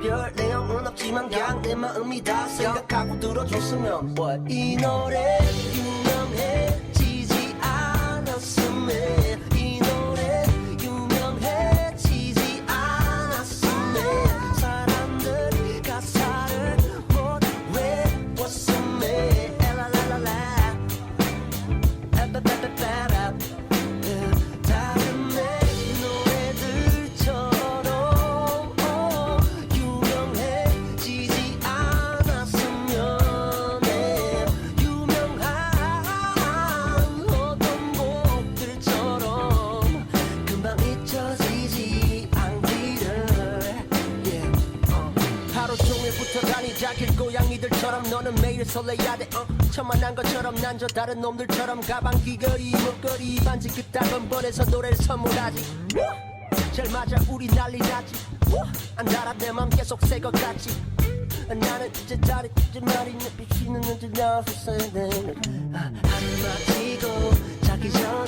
별 내용은 없지만 그냥 내 마음이 다 생각하고 들어줬으면 What? 이 노래 종일 붙어 다니자 길고양이들처럼 너는 매일 설레야 돼. 어. 천만한 것처럼 난 저 다른 놈들처럼 가방 귀걸이 목걸이 반지 그따금 보내서 노래를 선물하지. 잘 맞아 우리 난리 났지. 안 달아 내맘 계속 새것 같지. 나는 이제 다리 이제 말이 내 비치는 눈질 나서 세네 하루만 지고 자기 전